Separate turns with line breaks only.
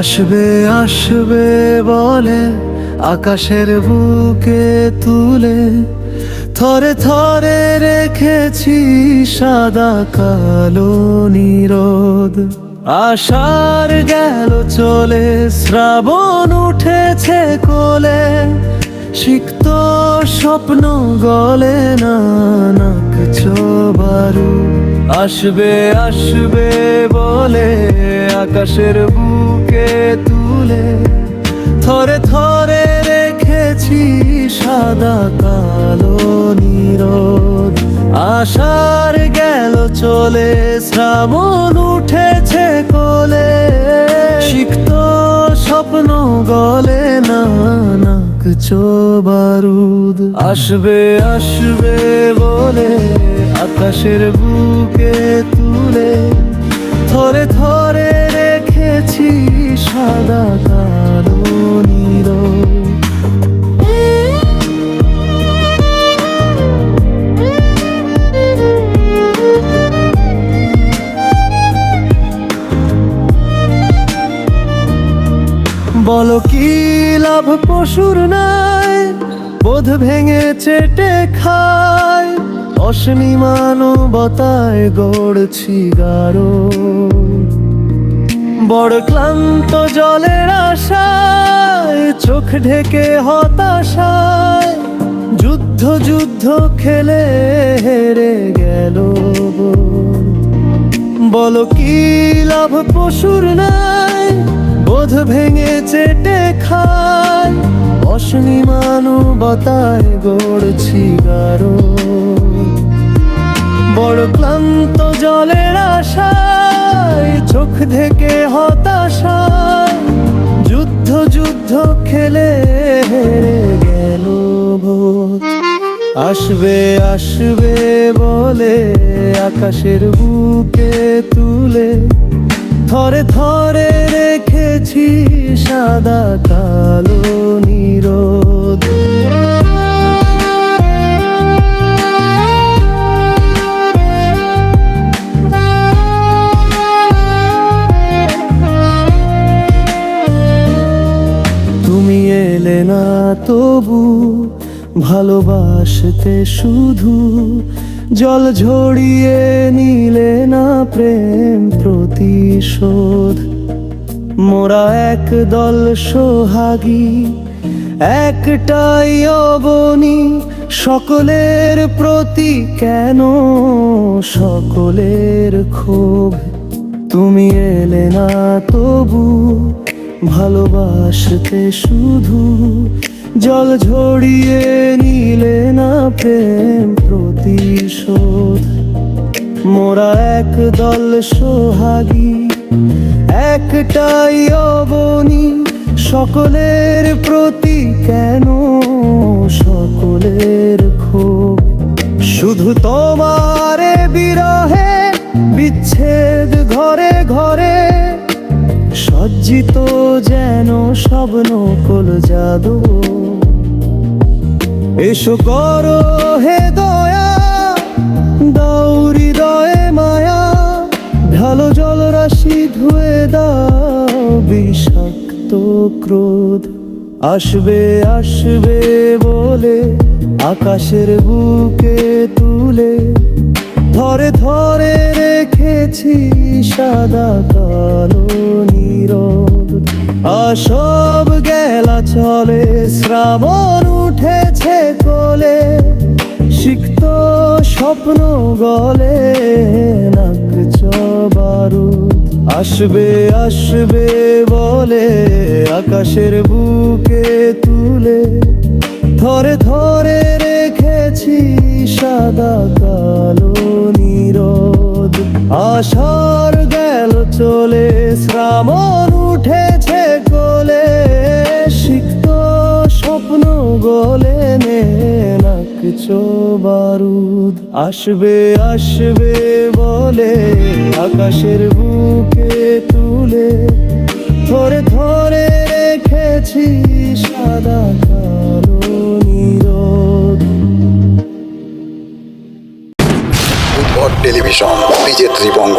আসবে আসবে বলে আকাশের বুকে তুলে থরে থরে রেখেছি সাদা কালো নিরোধ আষাঢ় গেল চলে, শ্রাবণ উঠেছে কোলে। সিক্ত স্বপ্ন গলে না নাক চোবারু আসবে আসবে বলে আকাশের বুকে তুলে। থরে থরে সাদা, কালো নিরোদ আষাঢ় গেল চলে, শ্রাবণ উঠেছে কোলে। সিক্ত স্বপ্ন গলে না নাক চোবারুদ। আসবে আসবে বলে আকাশের বুকে বলো কি লাভ পশুর নাই বোধ ভেঙে চেটে খায় অশ্নি মানবতায় গড়ছি গারো। বড় ক্লান্ত জলের আশায়, চোখ ঢেকে হতাশায়, যুদ্ধ যুদ্ধ খেলে হেরে গেল। বলো কি লাভ পশুর নাই বোধ ভেঙে চেটে খায় অশ্নি মানবতায় গড়ছি গারো। বড় ক্লান্ত জলের আশায়, চোখ থেকে হতাশায়, যুদ্ধ যুদ্ধ খেলে হেরে গেল ভোর আসবে আসবে বলে আকাশের বুকে তুলে, থরে থরে রেখেছি সাদা, কালো, নিরোদ। তুমি এলে না তবু ভালোবাসতে শুধু জল ঝরিয়ে নিলে না প্রেম প্রতিশোধ। মোরা এক দল সোহাগী, একটাই অবনি। সকলের প্রতি কেন সকলের ক্ষোভ? তুমি এলে না তবু ভালোবাসতে শুধু, জল ঝরিয়ে নিলে না প্রেম প্রতিশোধ। মোরা এক দল সোহাগী একটাই অবনি, সকলের প্রতি কেন সকলের ক্ষোভ? শুধু তোমারে বিরহে, বিচ্ছেদ ঘরে ঘরে, সজ্জিত যেন সব নকল জাদু। এসো করো হে ক্রোধ আসবে আসবে বলে আকাশের বুকে তুলে। ধরে ধরে রেখেছি সাদা কালো নীরব। আসব গেলা চলে, শ্রাবণ উঠেছে কোলে। সিক্ত স্বপ্ন গলে নাক আসবে আসবে বলে আকাশের বুকে তুলে। ধরে ধরে রেখেছি সাদা, কালো, নিরোদ। আষাঢ় গেল চলে, শ্রাবণ উঠেছে কোলে। সিক্ত স্বপ্ন গলে বারুদ। আসবে আসবে বলে আকাশের বুকে তুলে। ধরে ধরে রেখেছি সাদা কালো
উদ্ভট টেলিভিশন বিজে ত্রিবঙ্গ